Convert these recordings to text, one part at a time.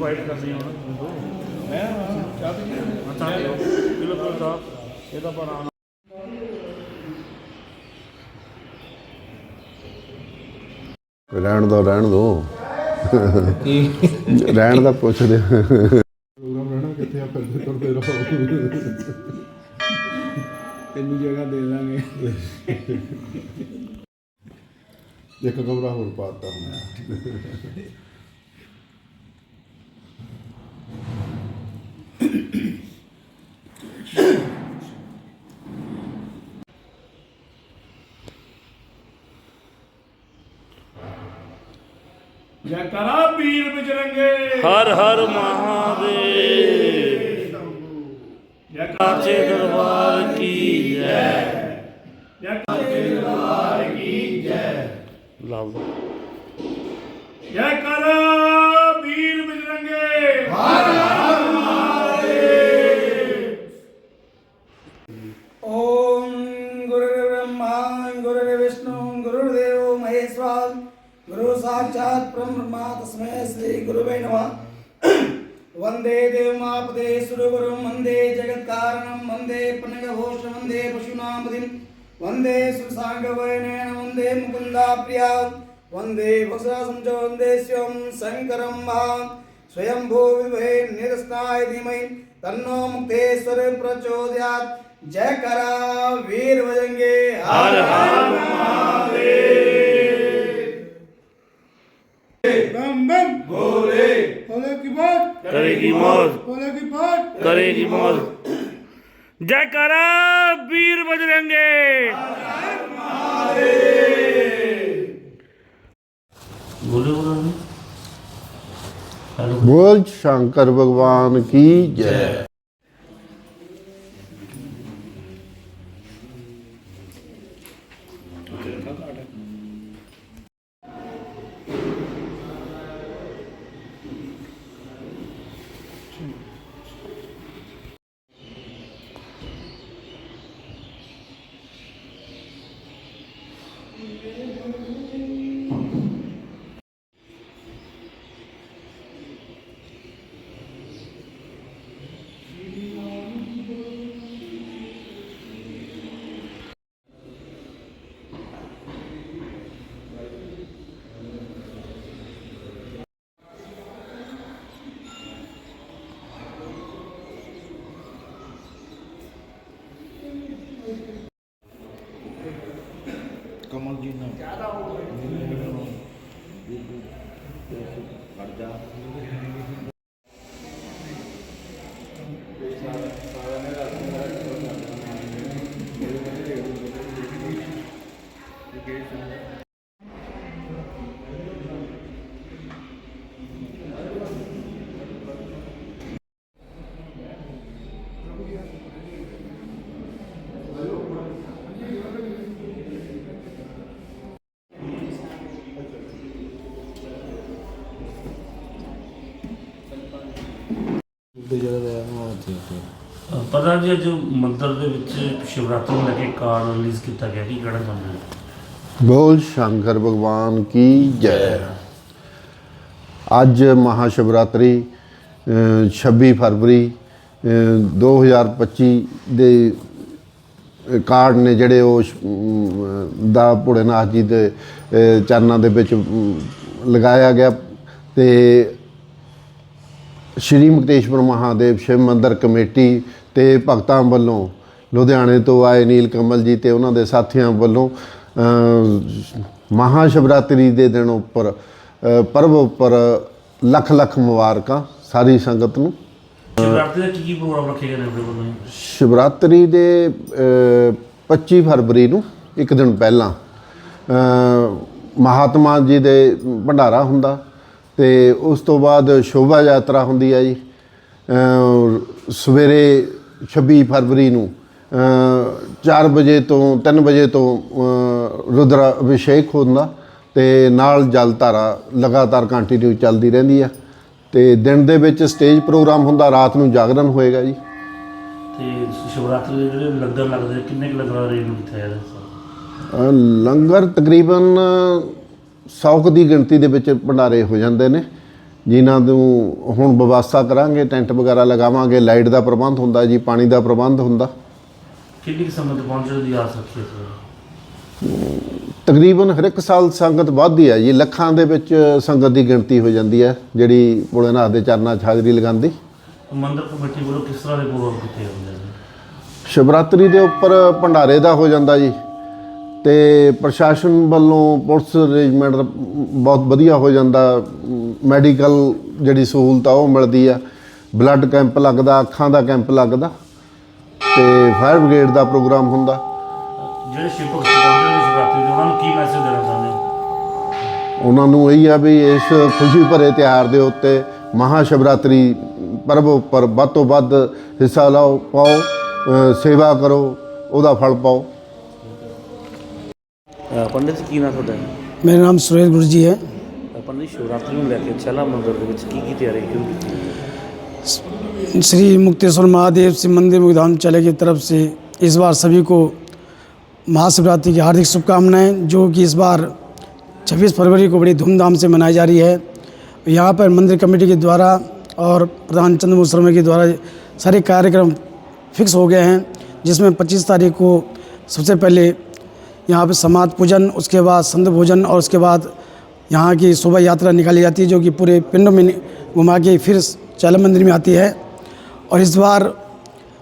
White ਕਰਨੀ ਹੁਣ। ਮੈਂ ਚਾਹ ਪੀ ਲਈ? ਅੱਛਾ ਬਿਲਕੁਲ ਦਾ ਇਹ ਤਾਂ ਪਰ ਆਉਣਾ ਰਹਿਣ ਦੋ ਰਹਿਣ ਦੋ। ਰਹਿਣ ਦਾ ਪੁੱਛਦੇ ਪ੍ਰੋਗਰਾਮ ਰਹਿਣਾ ਕਿੱਥੇ ਆ? ਫਿਰਦੇ ਤੁਰਦੇ ਰਹੋ ਤੈਨੂੰ ਜਗ੍ਹਾ ਦੇ ਦਾਂਗੇ। ਇੱਕ ਕਮਰਾ ਹੋਰ ਪਾਤਾ ਹੁਣ ਜੈਕਾਰਾ ਪੀਰ ਬਜਰੰਗੇ ਹਰ ਹਰ ਮਹਾਦੇਵ ਕਾਚੇ ਦਰਬਾਰ ਕੀ ਜੈ ਜੈਕਾਰਾ ਕੀ ਜੈ ਲਾਲ ਜੈਕਾਰਾ ਪੀਰ गुरुर्विष्णु गुरुर्देव महेश्वर गुरु साक्षात ब्रह्मा तस्मै श्री गुरुवे नमः वंदे देवमापदे सुरगुरुं वंदे जगत्कारणं वंदे पनगघोष वंदे पशूनामदिं वंदे सुसाङ्गवयनेन वंदे मुकुन्दा प्रिया वंदे वसुरासं च वंदे शिवं शङ्करं महा स्वयंभू विद्महे निरस्ताय धीमहि तन्नो मुक्तेश्वर प्रचोदयात् जय करा वीर बजंगे हर हर मौत करेगी मौत बोलेगी मौत करेगी मौत जय करा वीर बजरंगे बोले बोलो बोल शंकर भगवान की जय ਜੈ ਕਮਲ ਜੀ ਤੇ ਜਗ੍ਹਾ ਦੇ ਆ ਉੱਥੇ ਉੱਥੇ ਪਤਾ ਜੀ ਅੱਜ ਮੰਦਿਰ ਦੇ ਵਿੱਚ ਸ਼ਿਵਰਾਤਰੀ ਨੂੰ ਲੈ ਕੇ ਕਾਰਡ ਰਿਲੀਜ਼ ਕੀਤਾ ਗਿਆ ਕੀ ਕਹਿਣਾ ਚਾਹੁੰਦੇ ਹੋ? ਬੋਲ ਸ਼ੰਕਰ ਭਗਵਾਨ ਕੀ ਜੈ। ਅੱਜ ਮਹਾਸ਼ਿਵਰਾਤਰੀ ਅ, 26 ਫਰਵਰੀ ਅ, 2025 ਦੇ ਕਾਰਡ ਨੇ ਜਿਹੜੇ ਉਹ ਸ਼- ਅਮ, ਦਾ ਭੋਲੇਨਾਥ ਜੀ ਦੇ ਅ, ਚਰਨਾਂ ਦੇ ਵਿੱਚ ਅਮ, ਲਗਾਇਆ ਗਿਆ ਤੇ ਸ਼੍ਰੀ ਮੁਕਤੇਸ਼ਵਰ ਮਹਾਦੇਵ ਸ਼ਿਵ ਮੰਦਰ ਕਮੇਟੀ ਤੇ ਭਗਤਾਂ ਵੱਲੋਂ ਲੁਧਿਆਣੇ ਤੋਂ ਆਏ ਨੀਲ ਕਮਲ ਜੀ ਤੇ ਉਹਨਾਂ ਦੇ ਸਾਥੀਆਂ ਵੱਲੋਂ ਮਹਾ ਸ਼ਿਵਰਾਤਰੀ ਦੇ ਦਿਨ ਉੱਪਰ ਅ, ਪਰਵ ਉੱਪਰ ਲੱਖ ਲੱਖ ਮੁਬਾਰਕਾਂ ਸਾਰੀ ਸੰਗਤ ਨੂੰ ਸ਼ਿਵਰਾਤਰੀ ਦਾ ਕੀ ਕੀ ਪ੍ਰੋਗਰਾਮ ਰੱਖੇ ਗਏ ਨੇ ਆਪਣੇ ਵੱਲੋਂ ਜੀ? ਸ਼ਿਵਰਾਤਰੀ ਦੇ ਅ, 25 ਫਰਵਰੀ ਨੂੰ ਇੱਕ ਦਿਨ ਪਹਿਲਾਂ ਮਹਾਤਮਾ ਜੀ ਦੇ ਭੰਡਾਰਾ ਹੁੰਦਾ ਤੇ ਉਸ ਤੋਂ ਬਾਅਦ ਸ਼ੋਭਾ ਯਾਤਰਾ ਹੁੰਦੀ ਹੈ ਜੀ। ਸਵੇਰੇ 26 ਫਰਵਰੀ ਨੂੰ 4 ਵਜੇ ਤੋਂ 3 ਵਜੇ ਤੋਂ ਰੁਦਰ ਅਭਿਸ਼ੇਕ ਹੁੰਦਾ ਤੇ ਨਾਲ ਜਲ ਧਾਰਾ ਲਗਾਤਾਰ ਕੰਟੀਨਿਊ ਚੱਲਦੀ ਰਹਿੰਦੀ ਆ। ਤੇ ਦਿਨ ਦੇ ਵਿੱਚ ਸਟੇਜ ਪ੍ਰੋਗਰਾਮ ਹੁੰਦਾ ਰਾਤ ਨੂੰ ਜਾਗਰਣ ਹੋਏਗਾ ਜੀ। ਤੇ ਸ਼ਿਵਰਾਤਰੀ ਦੇ ਜਿਹੜੇ ਲੰਗਰ ਲੱਗਦੇ ਕਿੰਨੇ ਕੁ ਲੰਗਰ ਅਰੇਂਜ ਕੀਤਾ ਜਾਂਦਾ ਲੰਗਰ ਤਕਰੀਬਨ 100 ਕੁ ਦੀ ਗਿਣਤੀ ਦੇ ਵਿੱਚ ਭੰਡਾਰੇ ਹੋ ਜਾਂਦੇ ਨੇ। ਜਿਨ੍ਹਾਂ ਨੂੰ ਹੁਣ ਵਿਵਸਥਾ ਕਰਾਂਗੇ ਟੈਂਟ ਵਗੈਰਾ ਲਗਾਵਾਂਗੇ ਲਾਈਟ ਦਾ ਪ੍ਰਬੰਧ ਹੁੰਦਾ ਜੀ ਪਾਣੀ ਦਾ ਪ੍ਰਬੰਧ ਹੁੰਦਾ। ਕਿੰਨੀ ਕੁ ਸੰਗਤ ਪਹੁੰਚਣ ਦੀ ਆਸ ਰੱਖੀ ਤਕਰੀਬਨ ਹਰ ਇੱਕ ਸਾਲ ਸੰਗਤ ਵੱਧਦੀ ਹੈ ਜੀ। ਲੱਖਾਂ ਦੇ ਵਿੱਚ ਸੰਗਤ ਦੀ ਗਿਣਤੀ ਹੋ ਜਾਂਦੀ ਹੈ ਜਿਹੜੀ ਭੋਲੇਨਾਥ ਦੇ ਚਰਨਾਂ 'ਚ ਹਾਜ਼ਰੀ ਲਗਾਉਂਦੀ। ਮੰਦਿਰ ਕਮੇਟੀ ਵੱਲੋਂ ਕਿਸ ਤਰ੍ਹਾਂ ਦੇ ਪ੍ਰੋਗਰਾਮ ਕੀਤੇ ਜਾਂਦੇ ਨੇ ਸ਼ਿਵਰਾਤਰੀ ਦੇ ਉੱਪਰ ਭੰਡਾਰੇ ਦਾ ਹੋ ਜਾਂਦਾ ਜੀ। ਤੇ ਪ੍ਰਸ਼ਾਸਨ ਵੱਲੋਂ ਪੁਲਿਸ ਅਰੇਂਜਮੈਂਟ ਬਹੁਤ ਵਧੀਆ ਹੋ ਜਾਂਦਾ। ਮੈਡੀਕਲ ਜਿਹੜੀ ਸਹੂਲਤ ਆ ਉਹ ਮਿਲਦੀ ਆ। ਬਲੱਡ ਕੈਂਪ ਲੱਗਦਾ ਅੱਖਾਂ ਦਾ ਕੈਂਪ ਲੱਗਦਾ ਤੇ ਫਾਇਰ ਬ੍ਰਿਗੇਡ ਦਾ ਪ੍ਰੋਗਰਾਮ ਹੁੰਦਾ। ਜਿਹੜੇ ਸ਼ਿਵ ਭਗਤ ਪਹੁੰਚੇ ਨੇ ਸ਼ਿਵਰਾਤਰੀ ਤੇ ਉਹਨਾਂ ਨੂੰ ਕੀ ਮੈਸੇਜ ਦੇਣਾ ਚਾਹੁੰਦੇ ਹੋ? ਉਹਨਾਂ ਨੂੰ ਇਹੀ ਆ ਵੀ ਇਸ ਖੁਸ਼ੀ ਭਰੇ ਤਿਉਹਾਰ ਦੇ ਉੱਤੇ ਮਹਾ ਸ਼ਿਵਰਾਤਰੀ ਪਰਬ ਉੱਪਰ ਵੱਧ ਤੋਂ ਵੱਧ ਹਿੱਸਾ ਲਓ ਪਾਓ ਅ, ਸੇਵਾ ਕਰੋ ਉਹਦਾ ਫਲ ਪਾਓ। ਪੰਡਿਤ ਜੀ ਕੀ ਨਾਮ ਤੁਹਾਡਾ मेरा नाम सुरेश गुरु जी है ਪੰਡਿਤ ਸ਼ਿਵਰਾਤਰੀ ਨੂੰ ਲੈ ਕੇ ਛੇਲਾ ਮੰਦਿਰ ਦੇ ਵਿੱਚ ਕੀ ਕੀ ਤਿਆਰੀ ਕਿਉਂ ਕੀਤੀ ਹੈ श्री मुक्तेश्वर महादेव शिव मंदिर मुगधाम चले की तरफ से इस बार सभी को महाशिवरात्रि की हार्दिक शुभकामनाएं जो कि इस बार 26 फरवरी को बड़ी धूमधाम से मनाई जा रही है यहाँ पर मंदिर कमेटी के द्वारा और प्रधान चंद्रमोहन शर्मा के द्वारा सारे कार्यक्रम फिक्स हो गए हैं जिसमें 25 तारीख को सबसे पहले यहाँ पे समाध पूजन, उसके बाद संत भोजन और उसके बाद यहाँ की शोभा यात्रा निकाली जाती है, जो कि पूरे पिंड में घुमा के फिर चैला मंदिर में आती है। और इस बार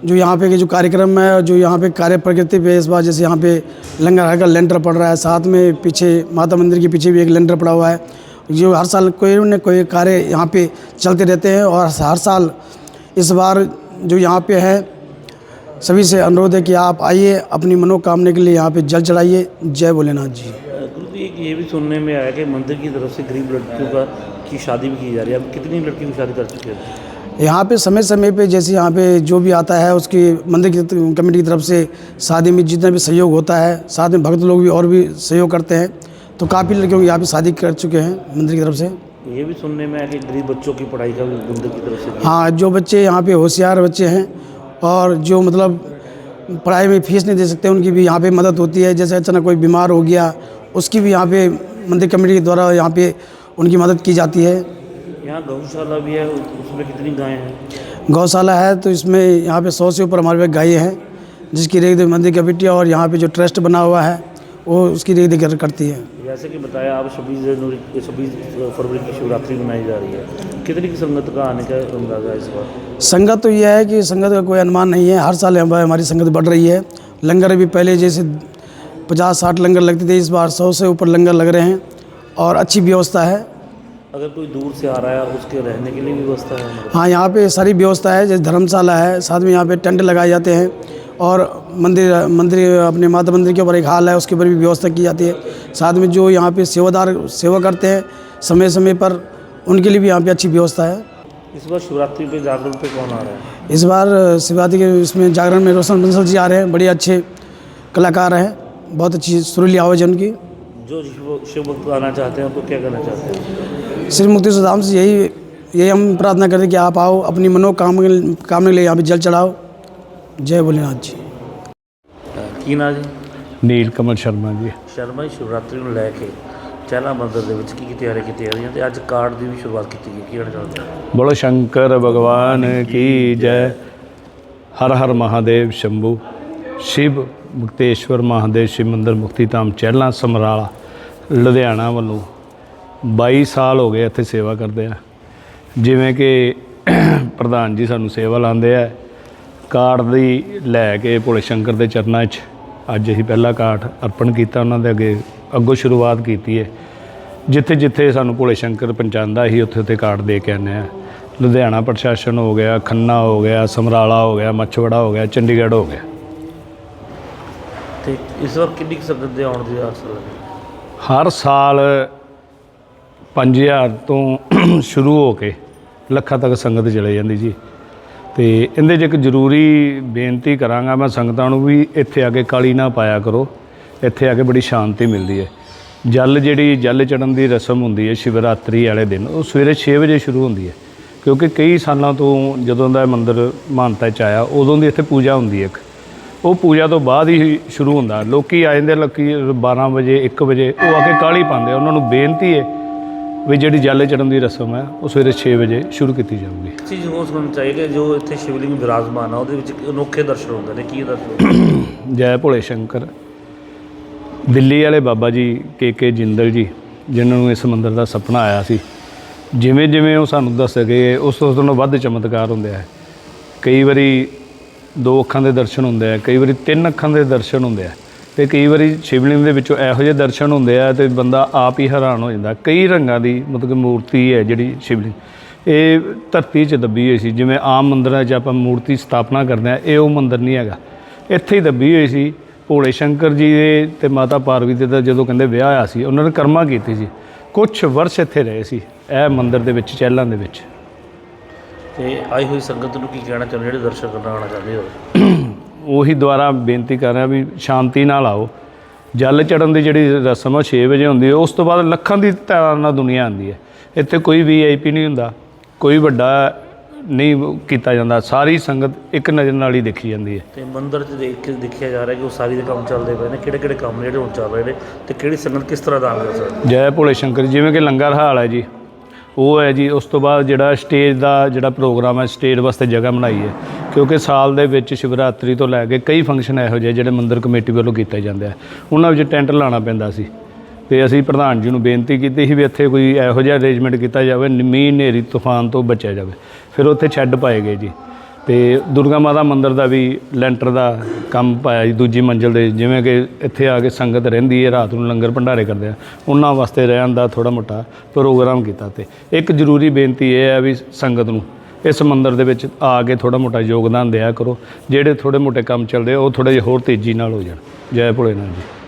जो यहाँ पे के जो कार्यक्रम है और जो यहाँ पे कार्य प्रकृति पे इस बार जैसे यहाँ पे लंगर, हर का लेंटर पड़ रहा है, साथ में पीछे माता मंदिर के पीछे भी एक लेंटर पड़ा हुआ है। जो हर साल कोई न कोई कार्य यहाँ पे चलते रहते हैं और हर साल इस बार जो यहाँ पे है सभी से अनुरोध है कि आप आइए अपनी मनोकामना के लिए यहाँ पे जल चढ़ाइए। जय भोलेनाथ जी। गुरु एक ये भी सुनने में आया कि मंदिर की तरफ़ से गरीब लड़कियों का की शादी भी की जा रही है। अब कितनी लड़कियों की शादी कर चुके हैं? यहाँ पे समय समय पे जैसे यहाँ पे जो भी आता है उसकी मंदिर की कमेटी की तरफ़ से शादी में जितना भी सहयोग होता है साथ में भक्त लोग भी और भी सहयोग करते हैं। तो काफ़ी लड़कियों की यहाँ पे शादी कर चुके हैं मंदिर की तरफ़ से। ये भी सुनने में आया कि गरीब बच्चों की पढ़ाई का भी मंदिर की तरफ़ से हाँ जो बच्चे यहाँ पे होशियार बच्चे हैं और जो मतलब पढ़ाई में फ़ीस नहीं दे सकते उनकी भी यहाँ पे मदद होती है। जैसे अचानक कोई बीमार हो गया उसकी भी यहाँ पे मंदिर कमेटी के द्वारा यहाँ पे उनकी मदद की जाती है। यहाँ गौशाला भी है उसमें कितनी गायें हैं? गौशाला है तो इसमें यहाँ पे सौ से ऊपर हमारे पे गायें हैं जिसकी रेख मंदिर कमेटी और यहाँ पे जो ट्रस्ट बना हुआ है। वो उसकी रेख देख करती है। जैसे कि बताया आप छब्बीस जनवरी छब्बीस फरवरी की शिवरात्रि मनाई जा रही है। कितनी की संगत का आने का अंदाज़ा है इस बार? संगत तो यह है कि संगत का कोई अनुमान नहीं है। हर साल हमारी हमारी संगत बढ़ रही है। लंगर भी पहले जैसे पचास साठ लंगर लगते थे इस बार सौ से ऊपर लंगर लग रहे हैं और अच्छी व्यवस्था है। अगर कोई दूर से आ रहा है उसके रहने के लिए व्यवस्था है? हाँ यहाँ पे सारी व्यवस्था है। जैसे धर्मशाला है साथ में यहाँ पे टेंट लगाए जाते हैं। और मंदिर मंदिर अपने माता मंदिर के ऊपर एक हाल है उसके ऊपर भी व्यवस्था की जाती है। साथ में जो यहाँ पे सेवादार सेवा करते हैं समय समय पर उनके लिए भी यहाँ पे अच्छी व्यवस्था है। इस बार शिवरात्रि पे जागरण पे कौन आ रहा है? इस बार शिवरात्रि के इसमें जागरण में रोशन बंसल जी आ रहे हैं बड़े अच्छे कलाकार हैं बहुत अच्छी सुरीली आवाज़ है उनकी। जो शिव भक्त आना चाहते हैं उनको क्या करना चाहते हैं? श्री मुक्ति सुधाम से यही यही हम प्रार्थना करते हैं कि आप आओ अपनी मनोकामना कामना के लिए यहाँ पे जल चढ़ाओ। ਜੈ ਭੋਲੇਨਾਥ ਜੀ। ਕੀ ਨਾਂ ਜੀ? ਨੀਲ ਕਮਲ ਸ਼ਰਮਾ ਜੀ। ਸ਼ਰਮਾ ਜੀ ਸ਼ਿਵਰਾਤਰੀ ਨੂੰ ਲੈ ਕੇ ਚਹਿਲਾ ਮੰਦਰ ਦੇ ਵਿੱਚ ਕੀ ਕੀ ਤਿਆਰੀ ਕੀਤੀ ਜਾ ਰਹੀ ਹੈ ਤੇ ਅੱਜ ਕਾਰਡ ਦੀ ਵੀ ਸ਼ੁਰੂਆਤ ਕੀਤੀ ਗਈ ਕੀ ਕਹਿਣਾ ਚਾਹੁੰਦੇ ਹੋ ਬੋਲੋ ਸ਼ੰਕਰ ਭਗਵਾਨ ਕੀ ਜੈ। ਹਰ ਹਰ ਮਹਾਦੇਵ ਸ਼ੰਭੂ। ਸ਼ਿਵ ਮੁਕਤੇਸ਼ਵਰ ਮਹਾਦੇਵ ਸ਼ਿਵ ਮੰਦਰ ਮੁਕਤੀ ਧਾਮ ਚਹਿਲਾਂ ਸਮਰਾਲਾ ਲੁਧਿਆਣਾ ਵੱਲੋਂ 22 ਸਾਲ ਹੋ ਗਏ ਇੱਥੇ ਸੇਵਾ ਕਰਦੇ ਆ। ਜਿਵੇਂ ਕਿ ਪ੍ਰਧਾਨ ਜੀ ਸਾਨੂੰ ਸੇਵਾ ਲਾਉਂਦੇ ਆ। ਕਾਰਡ ਦੀ ਲੈ ਕੇ ਭੋਲੇ ਸ਼ੰਕਰ ਦੇ ਚਰਨਾਂ 'ਚ ਅੱਜ ਅਸੀਂ ਪਹਿਲਾ ਕਾਰਡ ਅਰਪਣ ਕੀਤਾ ਉਹਨਾਂ ਦੇ ਅੱਗੇ ਅੱਗੋਂ ਸ਼ੁਰੂਆਤ ਕੀਤੀ ਹੈ ਜਿੱਥੇ ਜਿੱਥੇ ਸਾਨੂੰ ਭੋਲੇ ਸ਼ੰਕਰ ਪਹੁੰਚਾਉਂਦਾ ਸੀ ਉੱਥੇ ਉੱਥੇ ਕਾਰਡ ਦੇ ਕੇ ਆਉਂਦੇ ਆ ਲੁਧਿਆਣਾ ਪ੍ਰਸ਼ਾਸਨ ਹੋ ਗਿਆ ਖੰਨਾ ਹੋ ਗਿਆ ਸਮਰਾਲਾ ਹੋ ਗਿਆ ਮੱਛਵੜਾ ਹੋ ਗਿਆ ਚੰਡੀਗੜ੍ਹ ਹੋ ਗਿਆ। ਤੇ ਇਸ ਵਾਰ ਕਿੰਨੀ ਕੁ ਸੰਗਤ ਦੇ ਆਉਣ ਦੀ ਆਸ ਲੱਗੀ ਹਰ ਸਾਲ 5000 ਤੋਂ ਸ਼ੁਰੂ ਹੋ ਕੇ ਲੱਖਾਂ ਤੱਕ ਸੰਗਤ ਚਲੇ ਜਾਂਦੀ ਜੀ। ਤੇ ਇਹਦੇ 'ਚ ਇੱਕ ਜ਼ਰੂਰੀ ਬੇਨਤੀ ਕਰਾਂਗਾ ਮੈਂ ਸੰਗਤਾਂ ਨੂੰ ਵੀ ਇੱਥੇ ਆ ਕੇ ਕਾਲੀ ਨਾ ਪਾਇਆ ਕਰੋ। ਇੱਥੇ ਆ ਕੇ ਬੜੀ ਸ਼ਾਂਤੀ ਮਿਲਦੀ ਹੈ। ਜਲ ਜਿਹੜੀ ਜਲ ਚੜਨ ਦੀ ਰਸਮ ਹੁੰਦੀ ਹੈ ਸ਼ਿਵਰਾਤਰੀ ਵਾਲੇ ਦਿਨ, ਉਹ ਸਵੇਰੇ 6 ਵਜੇ ਸ਼ੁਰੂ ਹੁੰਦੀ ਹੈ। ਕਿਉਂਕਿ ਕਈ ਸਾਲਾਂ ਤੋਂ ਜਦੋਂ ਦਾ ਇਹ ਮੰਦਿਰ ਮਾਨਤਾ ਚ ਆਇਆ, ਉਦੋਂ ਦੀ ਇੱਥੇ ਪੂਜਾ ਹੁੰਦੀ ਹੈ ਇੱਕ। ਉਹ ਪੂਜਾ ਤੋਂ ਬਾਅਦ ਹੀ ਸ਼ੁਰੂ ਹੁੰਦਾ। ਲੋਕੀ ਆ ਜਾਂਦੇ ਲੋਕੀ 12 ਵਜੇ 1 ਵਜੇ, ਉਹ ਆ ਕੇ ਕਾਲੀ ਪਾਉਂਦੇ ਆ। ਉਹਨਾਂ ਨੂੰ ਬੇਨਤੀ ਹੈ ਵੀ ਜਿਹੜੀ ਜਲ ਚੜਨ ਦੀ ਰਸਮ ਹੈ ਉਹ ਸਵੇਰੇ 6 ਵਜੇ ਸ਼ੁਰੂ ਕੀਤੀ ਜਾਊਗੀ। ਚੀਜ਼ ਹੋਰ ਸੁਣਨਾ ਚਾਹੀਏ ਜੋ ਇੱਥੇ ਸ਼ਿਵਲਿੰਗ ਵਿਰਾਜਮਾਨ ਆ ਉਹਦੇ ਵਿੱਚ ਅਨੋਖੇ ਦਰਸ਼ਨ ਹੁੰਦੇ ਨੇ ਕੀ ਦਰਸ਼ਨ ਜੈ ਭੋਲੇ ਸ਼ੰਕਰ। ਦਿੱਲੀ ਵਾਲੇ ਬਾਬਾ ਜੀ ਕੇ ਕੇ ਜਿੰਦਲ ਜੀ ਜਿਨ੍ਹਾਂ ਨੂੰ ਇਸ ਮੰਦਿਰ ਦਾ ਸੁਪਨਾ ਆਇਆ ਸੀ ਜਿਵੇਂ ਜਿਵੇਂ ਉਹ ਸਾਨੂੰ ਦੱਸ ਗਏ ਉਸ ਤੋਂ ਤੋਂ ਵੱਧ ਚਮਤਕਾਰ ਹੁੰਦੇ ਆ। ਕਈ ਵਾਰੀ ਦੋ ਅੱਖਾਂ ਦੇ ਦਰਸ਼ਨ ਹੁੰਦੇ ਆ ਕਈ ਵਾਰੀ ਤਿੰਨ ਅੱਖਾਂ ਦੇ ਦਰਸ਼ਨ ਹੁੰਦੇ ਆ। ਤੇ ਕਈ ਵਾਰੀ ਸ਼ਿਵਲਿੰਗ ਦੇ ਵਿੱਚੋਂ ਇਹੋ ਜਿਹੇ ਦਰਸ਼ਨ ਹੁੰਦੇ ਆ ਤੇ ਬੰਦਾ ਆਪ ਹੀ ਹੈਰਾਨ ਹੋ ਜਾਂਦਾ। ਕਈ ਰੰਗਾਂ ਦੀ ਮਤਲਬ ਕਿ ਮੂਰਤੀ ਹੈ ਜਿਹੜੀ ਸ਼ਿਵਲਿੰਗ। ਇਹ ਧਰਤੀ 'ਚ ਦੱਬੀ ਹੋਈ ਸੀ, ਜਿਵੇਂ ਆਮ ਮੰਦਰਾਂ 'ਚ ਆਪਾਂ ਮੂਰਤੀ ਸਥਾਪਨਾ ਕਰਦੇ ਆ ਇਹ ਉਹ ਮੰਦਰ ਨਹੀਂ ਹੈਗਾ। ਇੱਥੇ ਹੀ ਦੱਬੀ ਹੋਈ ਸੀ, ਭੋਲੇ ਸ਼ੰਕਰ ਜੀ ਦੇ ਤੇ ਮਾਤਾ ਪਾਰਵਤੀ ਦਾ ਜਦੋਂ ਕਹਿੰਦੇ ਵਿਆਹ ਹੋਇਆ ਸੀ, ਉਹਨਾਂ ਨੇ ਕਰਮਾ ਕੀਤੀ ਸੀ। ਕੁਝ ਵਰਸ਼ ਇੱਥੇ ਰਹੇ ਸੀ, ਇਹ ਮੰਦਿਰ ਦੇ ਵਿੱਚ, ਚਹਿਲਾਂ ਦੇ ਵਿੱਚ। ਤੇ ਆਈ ਹੋਈ ਸੰਗਤ ਨੂੰ ਕੀ ਕਹਿਣਾ ਚਾਹੁੰਦੇ ਜਿਹੜੇ ਦਰਸ਼ਨ ਕਰਨ ਆਉਣਾ ਚਾਹੁੰਦੇ ਹੋ? ਉਹੀ ਦੁਆਰਾ ਬੇਨਤੀ ਕਰ ਰਿਹਾ ਵੀ ਸ਼ਾਂਤੀ ਨਾਲ ਆਓ। ਜਲ ਚੜਨ ਦੀ ਜਿਹੜੀ ਰਸਮ ਆ 6 ਵਜੇ ਹੁੰਦੀ ਹੈ ਉਸ ਤੋਂ ਬਾਅਦ ਲੱਖਾਂ ਦੀ ਤਾਦਾਦ ਨਾਲ ਦੁਨੀਆ ਆਉਂਦੀ ਹੈ ਇੱਥੇ ਕੋਈ ਵੀਆਈਪੀ ਨਹੀਂ ਹੁੰਦਾ ਕੋਈ ਵੱਡਾ ਨਹੀਂ ਕੀਤਾ ਜਾਂਦਾ ਸਾਰੀ ਸੰਗਤ ਇੱਕ ਨਜ਼ਰ ਨਾਲ ਹੀ ਦੇਖੀ ਜਾਂਦੀ ਹੈ ਤੇ ਮੰਦਿਰ 'ਚ ਦੇਖ ਕੇ ਦੇਖਿਆ ਜਾ ਰਿਹਾ ਕਿ ਉਹ ਸਾਰੀ ਦੇ ਕੰਮ ਚੱਲਦੇ ਪਏ ਨੇ ਕਿਹੜੇ ਕਿਹੜੇ ਕੰਮ ਜਿਹੜੇ ਹੁਣ ਚੱਲ ਰਹੇ ਨੇ ਤੇ ਕਿਹੜੀ ਸੰਗਤ ਕਿਸ ਤਰ੍ਹਾਂ ਦਾਨ ਕਰ ਸਕਦੀ ਜੈ ਭੋਲੇ ਸ਼ੰਕਰ ਜਿਵੇਂ ਕਿ ਲੰਗਰ ਹਾਲ ਹੈ ਜੀ। ਉਹ ਹੈ ਜੀ, ਉਸ ਤੋਂ ਬਾਅਦ ਜਿਹੜਾ ਸਟੇਜ ਦਾ ਜਿਹੜਾ ਪ੍ਰੋਗਰਾਮ ਹੈ, ਸਟੇਜ ਵਾਸਤੇ ਜਗ੍ਹਾ ਬਣਾਈ ਹੈ। ਕਿਉਂਕਿ ਸਾਲ ਦੇ ਵਿੱਚ ਸ਼ਿਵਰਾਤਰੀ ਤੋਂ ਲੈ ਕੇ ਕਈ ਫੰਕਸ਼ਨ ਇਹੋ ਜਿਹੇ ਜਿਹੜੇ ਮੰਦਿਰ ਕਮੇਟੀ ਵੱਲੋਂ ਕੀਤੇ ਜਾਂਦੇ ਆ। ਉਹਨਾਂ ਵਿੱਚ ਟੈਂਟ ਲਾਣਾ ਪੈਂਦਾ ਸੀ। ਤੇ ਅਸੀਂ ਪ੍ਰਧਾਨ ਜੀ ਨੂੰ ਬੇਨਤੀ ਕੀਤੀ ਸੀ ਵੀ ਇੱਥੇ ਕੋਈ ਇਹੋ ਜਿਹਾ ਅਰੇਂਜਮੈਂਟ ਕੀਤਾ ਜਾਵੇ ਮੀਂਹ, ਹਨੇਰੀ, ਤੂਫਾਨ ਤੋਂ ਬਚਿਆ ਜਾਵੇ। ਫਿਰ ਉੱਥੇ ਛੱਡ ਪਾਏ ਗਏ ਜੀ। ਤੇ ਦੁਰਗਾ ਮਾਤਾ ਮੰਦਿਰ ਦਾ ਵੀ ਲੈਂਟਰ ਦਾ ਕੰਮ ਪਾਇਆ ਜੀ, ਦੂਜੀ ਮੰਜ਼ਿਲ ਦੇ, ਜਿਵੇਂ ਕਿ ਇੱਥੇ ਆ ਕੇ ਸੰਗਤ ਰਹਿੰਦੀ ਹੈ, ਰਾਤ ਨੂੰ ਲੰਗਰ ਭੰਡਾਰੇ ਕਰਦੇ ਆ, ਉਹਨਾਂ ਵਾਸਤੇ ਰਹਿਣ ਦਾ ਥੋੜਾ ਮੋਟਾ ਪ੍ਰੋਗਰਾਮ ਕੀਤਾ ਤੇ। ਇੱਕ ਜ਼ਰੂਰੀ ਬੇਨਤੀ ਇਹ ਹੈ ਵੀ ਸੰਗਤ ਨੂੰ ਇਸ ਮੰਦਿਰ ਦੇ ਵਿੱਚ ਆ ਕੇ ਥੋੜਾ ਮੋਟਾ ਯੋਗਦਾਨ ਦਿਆ ਕਰੋ, ਜਿਹੜੇ ਥੋੜੇ ਮੋਟੇ ਕੰਮ ਚੱਲਦੇ ਆ, ਉਹ ਥੋੜੇ ਜਿਹਾ ਹੋਰ ਤੇਜ਼ੀ ਨਾਲ ਹੋ ਜਾਣ। ਜੈ ਭੋਲੇਨਾਥ ਜੀ।